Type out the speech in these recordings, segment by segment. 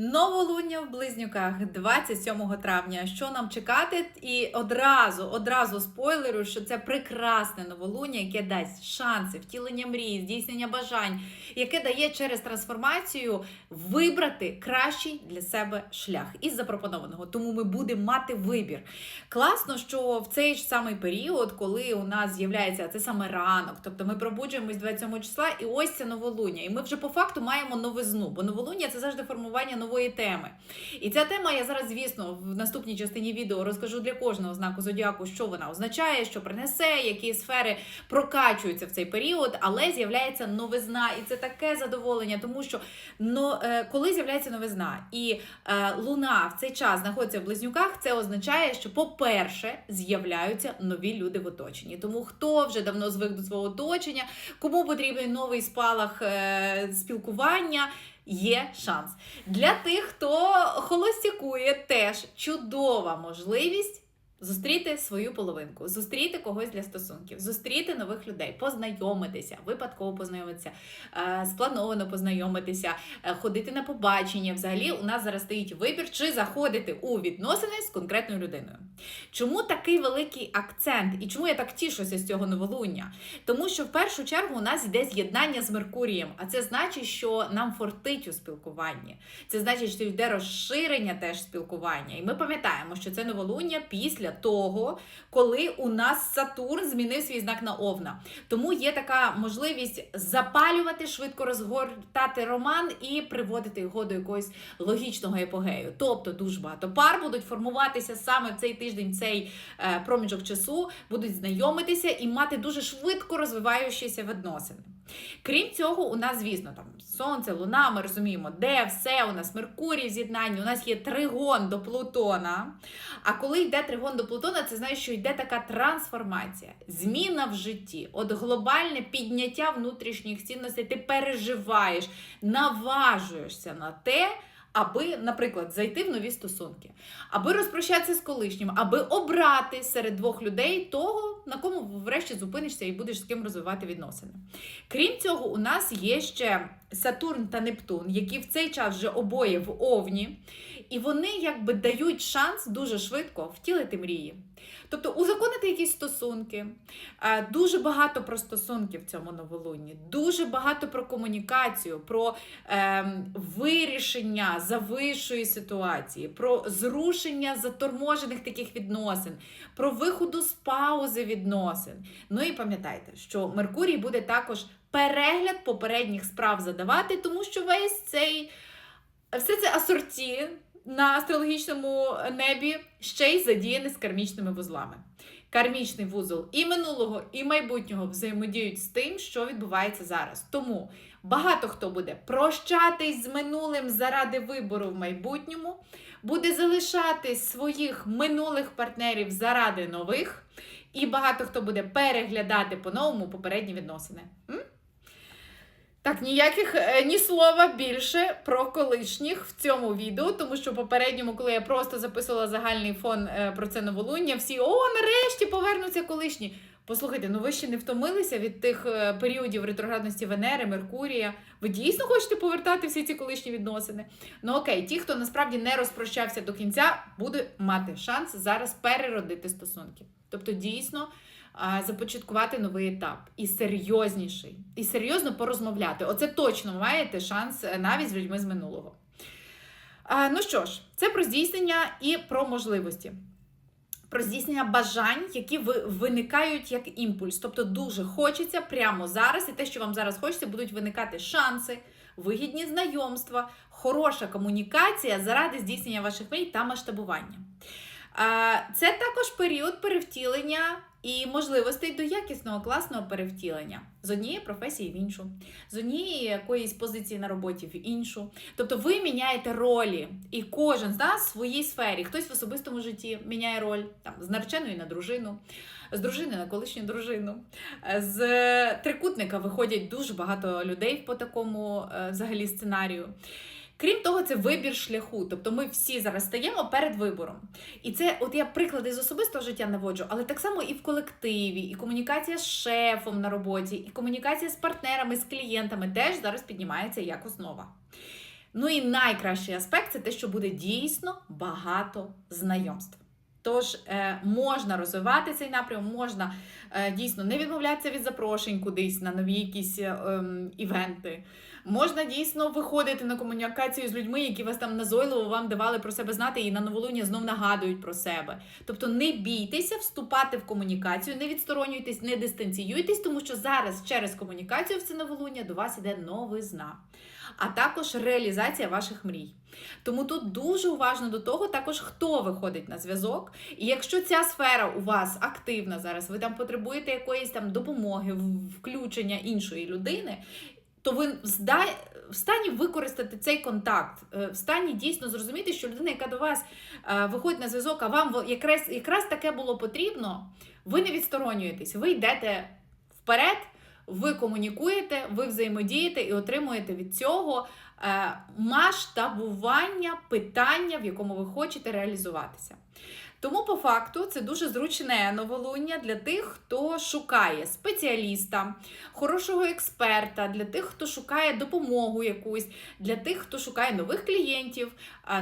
Новолуння в близнюках 27 травня. Що нам чекати? І одразу, одразу спойлерую, що це прекрасне новолуння, яке дасть шанси, втілення мрій, здійснення бажань, яке дає через трансформацію вибрати кращий для себе шлях із запропонованого. Тому ми будемо мати вибір. Класно, що в цей ж самий період, коли у нас з'являється це саме ранок, тобто ми пробуджуємось 27 числа, і ось це новолуння. І ми вже по факту маємо новизну, бо новолуння це завжди формування нової теми. І ця тема я зараз, звісно, в наступній частині відео розкажу для кожного знаку зодіаку, що вона означає, що принесе, які сфери прокачуються в цей період, але з'являється новизна, і це таке задоволення, тому що но, е, коли з'являється новизна і е, луна в цей час знаходиться в близнюках, це означає, що, по-перше, з'являються нові люди в оточенні. Тому хто вже давно звик до свого оточення, кому потрібен новий спалах е, спілкування. Є шанс. Для тих, хто холостякує, теж чудова можливість зустріти свою половинку, зустріти когось для стосунків, зустріти нових людей, познайомитися, випадково познайомитися, е, сплановано познайомитися, е, ходити на побачення. Взагалі, у нас зараз стоїть вибір, чи заходити у відносини з конкретною людиною. Чому такий великий акцент і чому я так тішуся з цього новолуння? Тому що в першу чергу у нас йде з'єднання з Меркурієм, а це значить, що нам фортить у спілкуванні. Це значить, що йде розширення теж спілкування. І ми пам'ятаємо, що це новолуння після того, коли у нас Сатурн змінив свій знак на Овна. Тому є така можливість запалювати, швидко розгортати роман і приводити його до якогось логічного епогею. Тобто дуже багато пар будуть формуватися саме в цей тиждень, цей е, проміжок часу, будуть знайомитися і мати дуже швидко розвиваючіся відносини. Крім цього, у нас, звісно, там сонце, луна, ми розуміємо, де все, у нас Меркурій в з'єднанні, у нас є тригон до Плутона. А коли йде тригон до Плутона, це значить, що йде така трансформація, зміна в житті, от глобальне підняття внутрішніх цінностей, ти переживаєш, наважуєшся на те. Аби, наприклад, зайти в нові стосунки, аби розпрощатися з колишнім, аби обрати серед двох людей того, на кому врешті зупинишся і будеш з ким розвивати відносини. Крім цього, у нас є ще Сатурн та Нептун, які в цей час вже обоє в Овні, і вони якби дають шанс дуже швидко втілити мрії. Тобто узаконити якісь стосунки, Е, дуже багато про стосунки в цьому новолунні, дуже багато про комунікацію, про ем, вирішення завишої ситуації, про зрушення заторможених таких відносин, про виходу з паузи відносин. Ну і пам'ятайте, що Меркурій буде також перегляд попередніх справ задавати, тому що весь цей все це асорті на астрологічному небі ще й задіяне з кармічними вузлами. Кармічний вузол і минулого, і майбутнього взаємодіють з тим, що відбувається зараз. Тому багато хто буде прощатись з минулим заради вибору в майбутньому, буде залишати своїх минулих партнерів заради нових, і багато хто буде переглядати по-новому попередні відносини. М? Так, ніяких е, ні слова більше про колишніх в цьому відео, тому що попередньому, коли я просто записувала загальний фон е, про це новолуння, всі о, нарешті повернуться колишні. Послухайте, ну ви ще не втомилися від тих е, періодів ретроградності Венери, Меркурія. Ви дійсно хочете повертати всі ці колишні відносини? Ну окей, ті, хто насправді не розпрощався до кінця, буде мати шанс зараз переродити стосунки. Тобто, дійсно започаткувати новий етап і серйозніший, і серйозно порозмовляти. Оце точно маєте шанс е, навіть з людьми з минулого. Ну що ж, це про здійснення і про можливості. Про здійснення бажань, які ви- виникають як імпульс. Тобто дуже хочеться прямо зараз, і те, що вам зараз хочеться, будуть виникати шанси, вигідні знайомства, хороша комунікація заради здійснення ваших мрій та масштабування. Це також період перевтілення і можливостей до якісного класного перевтілення з однієї професії в іншу, з однієї якоїсь позиції на роботі в іншу. Тобто ви міняєте ролі, і кожен з нас в своїй сфері. Хтось в особистому житті міняє роль там, з нареченої на дружину, з дружини на колишню дружину. З трикутника виходять дуже багато людей по такому е, взагалі сценарію. Крім того, це вибір шляху. Тобто ми всі зараз стаємо перед вибором. І це, от я приклади з особистого життя наводжу, але так само і в колективі, і комунікація з шефом на роботі, і комунікація з партнерами, з клієнтами теж зараз піднімається як основа. Ну і найкращий аспект це те, що буде дійсно багато знайомств. Тож е, можна розвивати цей напрям, можна е, дійсно не відмовлятися від запрошень кудись на нові якісь е, ем, івенти. Можна дійсно виходити на комунікацію з людьми, які вас там назойливо вам давали про себе знати, і на новолуння знов нагадують про себе. Тобто не бійтеся вступати в комунікацію, не відсторонюйтесь, не дистанціюйтесь, тому що зараз через комунікацію в це новолуння до вас іде новизна, а також реалізація ваших мрій. Тому тут дуже уважно до того, також хто виходить на зв'язок. І якщо ця сфера у вас активна зараз, ви там потребуєте якоїсь там допомоги, включення іншої людини, то ви в стані використати цей контакт, е, в стані дійсно зрозуміти, що людина, яка до вас е, виходить на зв'язок, а вам якраз, якраз таке було потрібно, ви не відсторонюєтесь, ви йдете вперед, ви комунікуєте, ви взаємодієте і отримуєте від цього е, масштабування питання, в якому ви хочете реалізуватися. Тому, по факту, це дуже зручне новолуння для тих, хто шукає спеціаліста, хорошого експерта, для тих, хто шукає допомогу якусь, для тих, хто шукає нових клієнтів,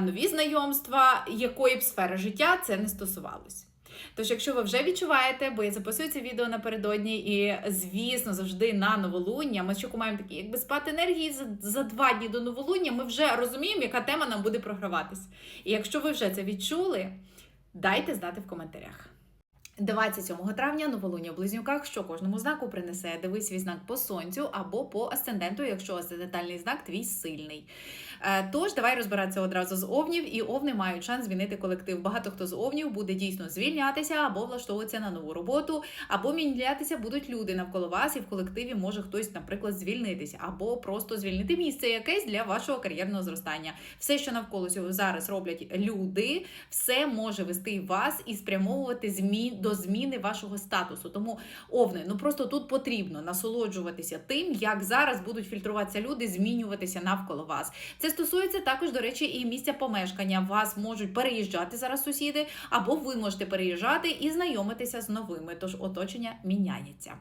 нові знайомства, якої б сфери життя це не стосувалось. Тож, якщо ви вже відчуваєте, бо я записую це відео напередодні, і звісно, завжди на новолуння. Ми щоку маємо такі, якби спати енергії за, за два дні до новолуння, ми вже розуміємо, яка тема нам буде програватись. І якщо ви вже це відчули, дайте знати в коментарях. 27 травня новолуння в близнюках, що кожному знаку принесе дивись свій знак по сонцю або по асценденту, якщо асцендентальний знак твій сильний. Е, Тож давай розбиратися одразу з овнів, і овни мають шанс змінити колектив. Багато хто з овнів буде дійсно звільнятися або влаштовуватися на нову роботу, або мінятися будуть люди навколо вас, і в колективі може хтось, наприклад, звільнитися, або просто звільнити місце якесь для вашого кар'єрного зростання. Все, що навколо цього зараз роблять люди, все може вести вас і спрямовувати змін до зміни вашого статусу. Тому овни, ну просто тут потрібно насолоджуватися тим, як зараз будуть фільтруватися люди, змінюватися навколо вас. Це стосується також, до речі, і місця помешкання. Вас можуть переїжджати зараз сусіди, або ви можете переїжджати і знайомитися з новими. Тож оточення міняється.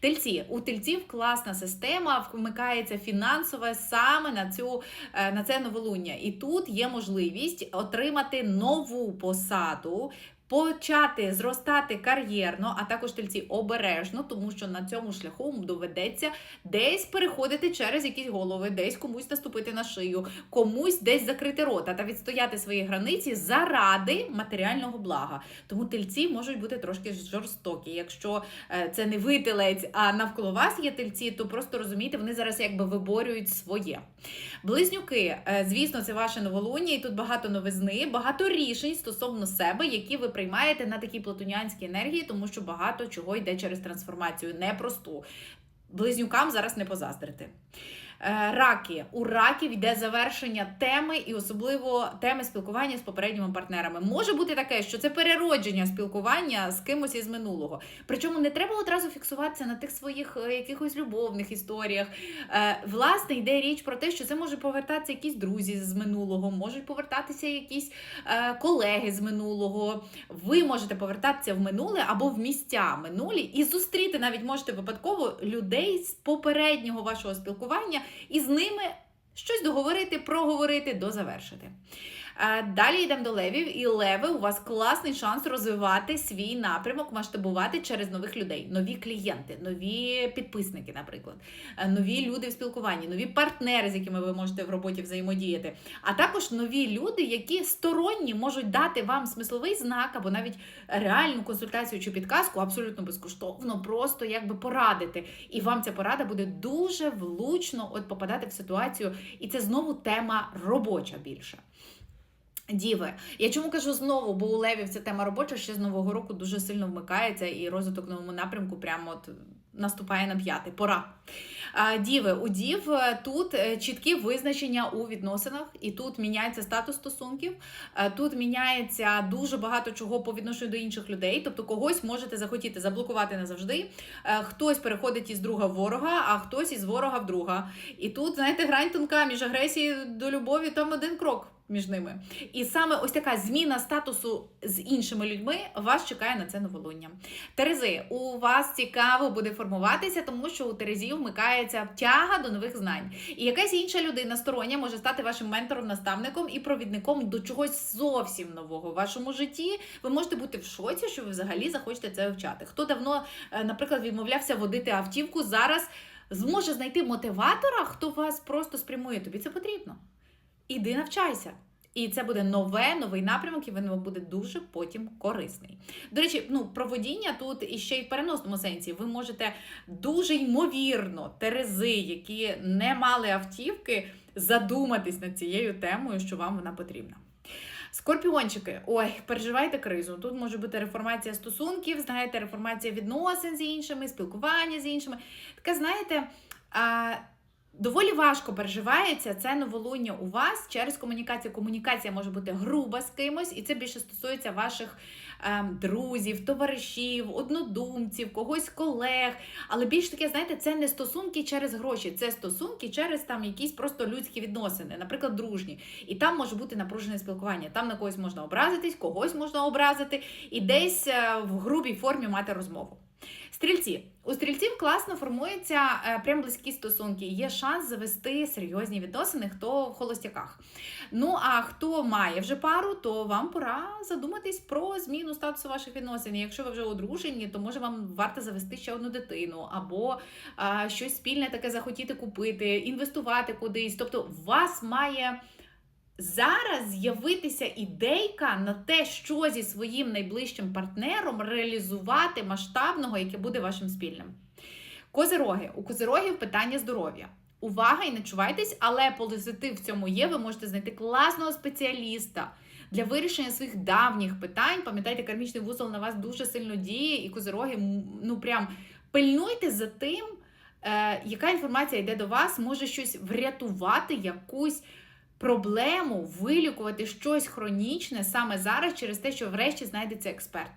Тельці у тельців класна система, вмикається фінансове саме на цю е, на це новолуння. І тут є можливість отримати нову посаду. Почати зростати кар'єрно, а також тельці обережно, тому що на цьому шляху доведеться десь переходити через якісь голови, десь комусь наступити на шию, комусь десь закрити рота та відстояти свої границі заради матеріального блага. Тому тельці можуть бути трошки жорстокі. Якщо е, це не ви телець, а навколо вас є тельці, то просто розумійте, вони зараз якби виборюють своє. Близнюки, е, звісно, це ваше новолуння, і тут багато новизни, багато рішень стосовно себе, які ви приймаєте на такій платонянській енергії, тому що багато чого йде через трансформацію, непросту. Близнюкам зараз не позаздрити. Е, Раки у раків йде завершення теми і особливо теми спілкування з попередніми партнерами. Може бути таке, що це переродження спілкування з кимось із минулого. Причому не треба одразу фіксуватися на тих своїх е, якихось любовних історіях. Е, Власне, йде річ про те, що це може повертатися якісь друзі з минулого, можуть повертатися якісь колеги з минулого. Ви можете повертатися в минуле або в місця минулі і зустріти навіть можете випадково людей з попереднього вашого спілкування і з ними щось договорити, проговорити, дозавершити. Е, Далі йдемо до левів, і леви у вас класний шанс розвивати свій напрямок, масштабувати через нових людей, нові клієнти, нові підписники, наприклад, е, нові люди в спілкуванні, нові партнери, з якими ви можете в роботі взаємодіяти, а також нові люди, які сторонні можуть дати вам смисловий знак або навіть реальну консультацію чи підказку абсолютно безкоштовно, просто якби порадити. І вам ця порада буде дуже влучно от попадати в ситуацію. І це знову тема робоча більше. Діви, я чому кажу знову, бо у Левів ця тема робоча ще з нового року дуже сильно вмикається, і розвиток новому напрямку прямо от наступає на п'ятий. Пора. Діви, у дів е, тут е, чіткі визначення у відносинах, і тут міняється статус стосунків. е, Тут міняється дуже багато чого по відношенню до інших людей. Тобто когось можете захотіти заблокувати назавжди. Хтось переходить із друга в ворога, а хтось із ворога в друга. І тут, знаєте, грань тонка між агресією до любові там один крок. Між ними. І саме ось така зміна статусу з іншими людьми вас чекає на це новолуння. Терези, у вас цікаво буде формуватися, тому що у Терезів вмикається тяга до нових знань. І якась інша людина стороння може стати вашим ментором, наставником і провідником до чогось зовсім нового в вашому житті. Ви можете бути в шоці, що ви взагалі захочете це вивчати. Хто давно, е, наприклад, відмовлявся водити автівку, зараз зможе знайти мотиватора, хто вас просто спрямує. Тобі це потрібно. Іди навчайся. І це буде нове, новий напрямок, і він буде дуже потім корисний. До речі, ну про водіння тут іще й в переносному сенсі. Ви можете дуже ймовірно терези, які не мали автівки, задуматись над цією темою, що вам вона потрібна. Скорпіончики, ой, переживайте кризу. Тут може бути реформація стосунків, знаєте, реформація відносин з іншими, спілкування з іншими. Таке, знаєте, а, доволі важко переживається це новолуння у вас через комунікацію. Комунікація може бути груба з кимось, і це більше стосується ваших ем, друзів, товаришів, однодумців, когось колег. Але більш таке, знаєте, це не стосунки через гроші, це стосунки через там якісь просто людські відносини, наприклад, дружні. І там може бути напружене спілкування. Там на когось можна образитись, когось можна образити, і десь е, в грубій формі мати розмову. Стрільці. У стрільців класно формуються е, прям близькі стосунки. Є шанс завести серйозні відносини, хто в холостяках. Ну а хто має вже пару, то вам пора задуматись про зміну статусу ваших відносин. Якщо ви вже одружені, то може вам варто завести ще одну дитину, або а, щось спільне таке захотіти купити, інвестувати кудись. Тобто, вас має. Зараз з'явитися ідейка на те, що зі своїм найближчим партнером реалізувати масштабного, яке буде вашим спільним. Козироги. У козирогів питання здоров'я. Увага і не чувайтесь, але позитив в цьому є. Ви можете знайти класного спеціаліста для вирішення своїх давніх питань. Пам'ятайте, кармічний вузол на вас дуже сильно діє, і козироги, ну прям пильнуйте за тим, е, яка інформація йде до вас, може щось врятувати, якусь проблему вилікувати щось хронічне саме зараз через те, що врешті знайдеться експерт.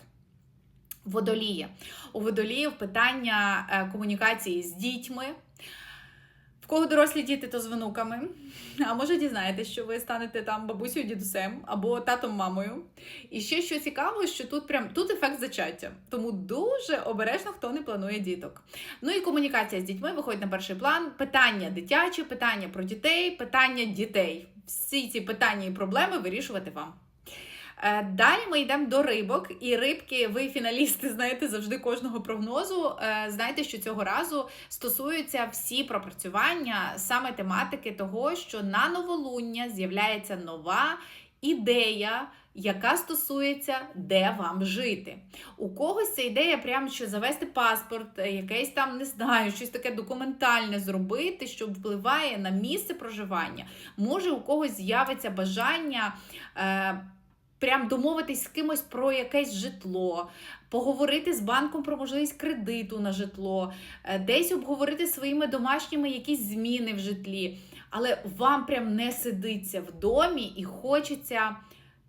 Водоліє. У водоліїв питання е, комунікації з дітьми. Кого дорослі діти, то з внуками. А може дізнаєтесь, що ви станете там бабусею, дідусем або татом, мамою. І ще що цікаво, що тут прям тут ефект зачаття. Тому дуже обережно хто не планує діток. Ну і комунікація з дітьми виходить на перший план. Питання дитячі, питання про дітей, питання дітей. Всі ці питання і проблеми вирішувати вам. Е, Далі ми йдемо до рибок, і рибки, ви фіналісти, знаєте завжди кожного прогнозу. Е, Знаєте, що цього разу стосуються всі пропрацювання саме тематики того, що на новолуння з'являється нова ідея. Яка стосується, де вам жити. У когось ця ідея, прямо що завести паспорт, е, якесь там, не знаю, щось таке документальне зробити, що впливає на місце проживання. Може, у когось з'явиться бажання. Е, Прям домовитись з кимось про якесь житло, поговорити з банком про можливість кредиту на житло, е, десь обговорити своїми домашніми якісь зміни в житлі. Але вам прям не сидиться в домі і хочеться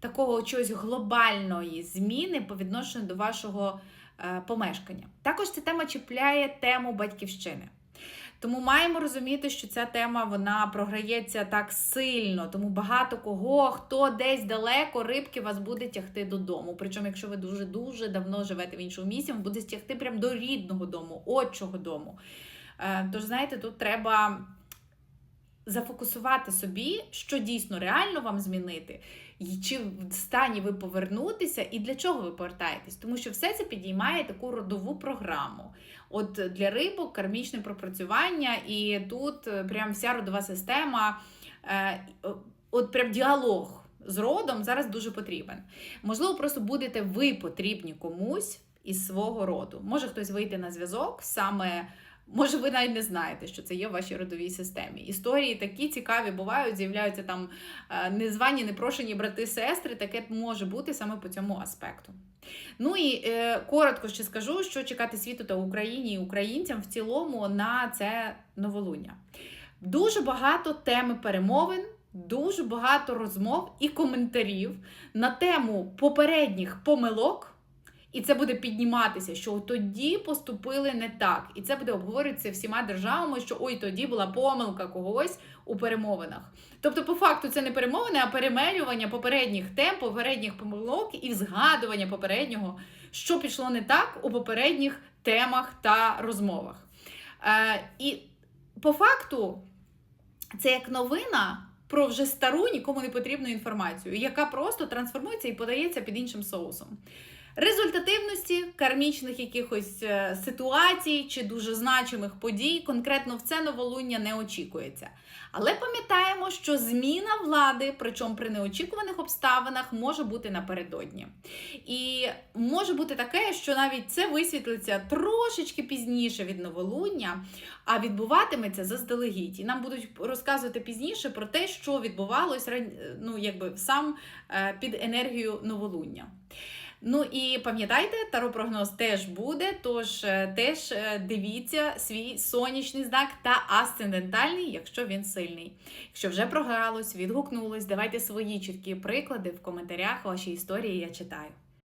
такого чогось глобальної зміни по відношенню до вашого е, помешкання. Також ця тема чіпляє тему батьківщини. Тому маємо розуміти, що ця тема вона програється так сильно, тому багато кого, хто десь далеко, рибки вас буде тягти додому. Причому, якщо ви дуже дуже давно живете в іншому місці, вам буде тягти прямо до рідного дому, отчого дому. Е, Тож, знаєте, тут треба зафокусувати собі, що дійсно реально вам змінити, чи в стані ви повернутися, і для чого ви повертаєтесь. Тому що все це підіймає таку родову програму. От для рибок кармічне пропрацювання, і тут е, прям вся родова система, е, от прям діалог з родом зараз дуже потрібен. Можливо, просто будете ви потрібні комусь із свого роду. Може хтось вийти на зв'язок саме. Може, ви навіть не знаєте, що це є в вашій родовій системі. Історії такі цікаві бувають, з'являються там е, незвані, непрошені брати, сестри. Таке може бути саме по цьому аспекту. Ну і е, коротко ще скажу, що чекати світу та Україні і українцям в цілому на це новолуння. Дуже багато теми перемовин, дуже багато розмов і коментарів на тему попередніх помилок І це буде підніматися, що тоді поступили не так. І це буде обговорюватися всіма державами, що ой, тоді була помилка когось у перемовинах. Тобто, по факту, це не перемовини, а перемелювання попередніх тем, попередніх помилок і згадування попереднього, що пішло не так у попередніх темах та розмовах. Е, і по факту, це як новина про вже стару, нікому не потрібну інформацію, яка просто трансформується і подається під іншим соусом. Результативності кармічних якихось е, ситуацій чи дуже значимих подій конкретно в це новолуння не очікується. Але пам'ятаємо, що зміна влади, причому при неочікуваних обставинах, може бути напередодні. І може бути таке, що навіть це висвітлиться трошечки пізніше від новолуння, а відбуватиметься заздалегідь. І нам будуть розказувати пізніше про те, що відбувалось ну, якби сам е, під енергію новолуння. Ну і пам'ятайте, таропрогноз теж буде, тож е, теж е, дивіться свій сонячний знак та асцендентальний, якщо він сильний. Якщо вже програлось, відгукнулось, давайте свої чіткі приклади в коментарях ваші історії я читаю.